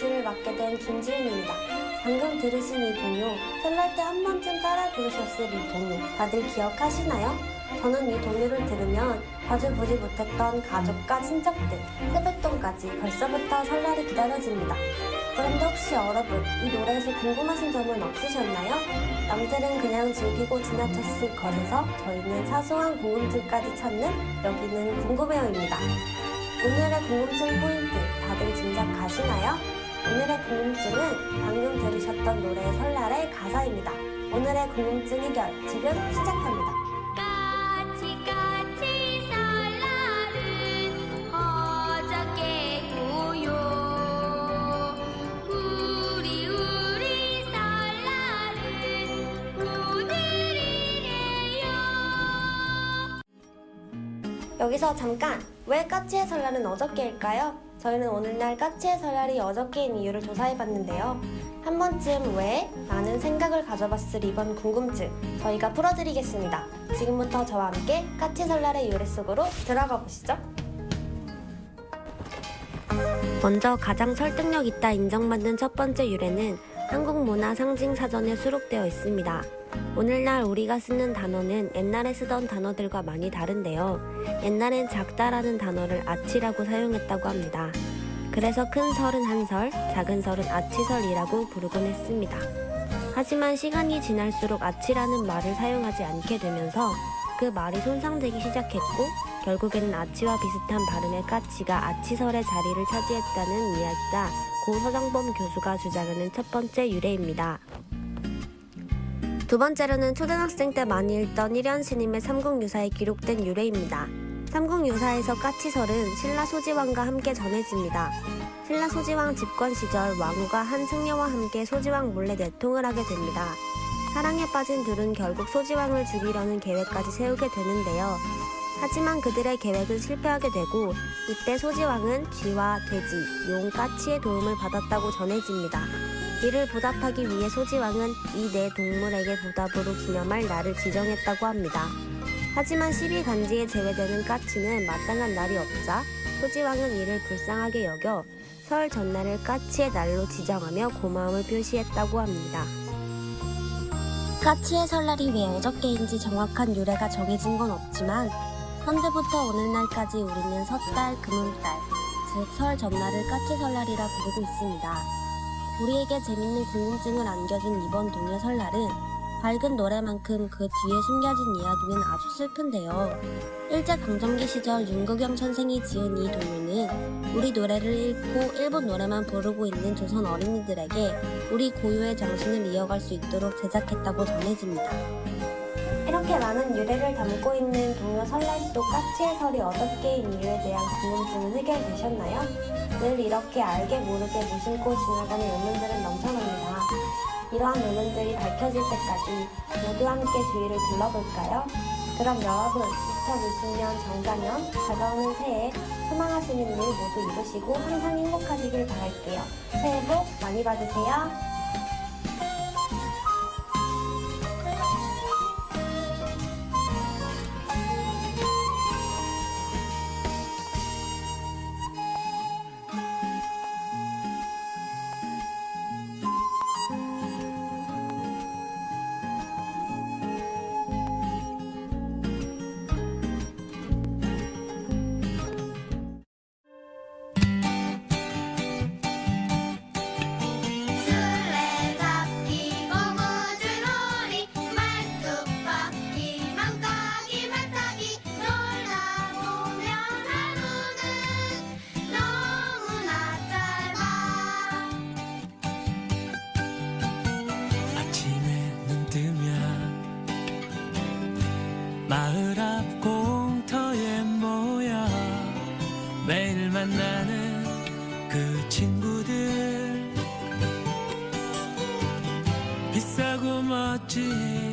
MC를 맡게 된 김지은입니다. 방금 들으신 이 동요, 설날 때 한 번쯤 따라 부르셨을 이 동요, 다들 기억하시나요? 저는 이 동요를 들으면 자주 보지 못했던 가족과 친척들, 세뱃돈까지 벌써부터 설날이 기다려집니다. 그런데 혹시 여러분, 이 노래에서 궁금하신 점은 없으셨나요? 남들은 그냥 즐기고 지나쳤을 것에서 저희는 사소한 궁금증까지 찾는 여기는 궁금해요입니다. 오늘의 궁금증 포인트 다들 짐작 가시나요? 오늘의 궁금증은 방금 들으셨던 노래 설날의 가사입니다. 오늘의 궁금증 해결 지금 시작합니다. 까치 까치 설날은 어저께 고요 우리 우리 설날은 오늘이래요 여기서 잠깐 왜 까치의 설날은 어저께일까요? 저희는 오늘날 까치의 설날이 어저께인 이유를 조사해봤는데요. 한 번쯤 왜? 라는 생각을 가져봤을 이번 궁금증 저희가 풀어드리겠습니다. 지금부터 저와 함께 까치 설날의 유래 속으로 들어가 보시죠. 먼저 가장 설득력 있다 인정받는 첫 번째 유래는 한국 문화 상징 사전에 수록되어 있습니다. 오늘날 우리가 쓰는 단어는 옛날에 쓰던 단어들과 많이 다른데요. 옛날엔 작다라는 단어를 아치라고 사용했다고 합니다. 그래서 큰 설은 한 설, 작은 설은 아치설이라고 부르곤 했습니다. 하지만 시간이 지날수록 아치라는 말을 사용하지 않게 되면서 그 말이 손상되기 시작했고 결국에는 아치와 비슷한 발음의 까치가 아치설의 자리를 차지했다는 이야기가 고 서정범 교수가 주장하는 첫 번째 유래입니다. 두 번째로는 초등학생 때 많이 읽던 일현 스님의 삼국유사에 기록된 유래입니다. 삼국유사에서 까치설은 신라 소지왕과 함께 전해집니다. 신라 소지왕 집권 시절 왕후가 한 승려와 함께 소지왕 몰래 내통을 하게 됩니다. 사랑에 빠진 둘은 결국 소지왕을 죽이려는 계획까지 세우게 되는데요. 하지만 그들의 계획은 실패하게 되고 이때 소지왕은 쥐와 돼지, 용, 까치의 도움을 받았다고 전해집니다. 이를 보답하기 위해 소지왕은 이 네 동물에게 보답으로 기념할 날을 지정했다고 합니다. 하지만 12간지에 제외되는 까치는 마땅한 날이 없자 소지왕은 이를 불쌍하게 여겨 설 전날을 까치의 날로 지정하며 고마움을 표시했다고 합니다. 까치의 설날이 왜 어저께인지 정확한 유래가 정해진 건 없지만 현대부터 오늘날까지 우리는 섣달, 금음달, 즉 설 전날을 까치 설날이라 부르고 있습니다. 우리에게 재밌는 궁금증을 안겨준 이번 동요 설날은 밝은 노래만큼 그 뒤에 숨겨진 이야기는 아주 슬픈데요. 일제강점기 시절 윤국영 선생이 지은 이 동요는 우리 노래를 읽고 일본 노래만 부르고 있는 조선 어린이들에게 우리 고유의 정신을 이어갈 수 있도록 제작했다고 전해집니다. 이렇게 많은 유래를 담고 있는 동요 설날 속 까치의 설이 어저께인 이유에 대한 궁금증은 해결되셨나요? 늘 이렇게 알게 모르게 무심코 지나가는 의문들은 넘쳐납니다. 이러한 의문들이 밝혀질 때까지 모두 함께 주위를 둘러볼까요? 그럼 여러분, 2020년 정자년 다가오는 새해 소망하시는 일 모두 이루시고 항상 행복하시길 바랄게요. 새해 복 많이 받으세요. 만나는 그 친구들. 비싸고 멋진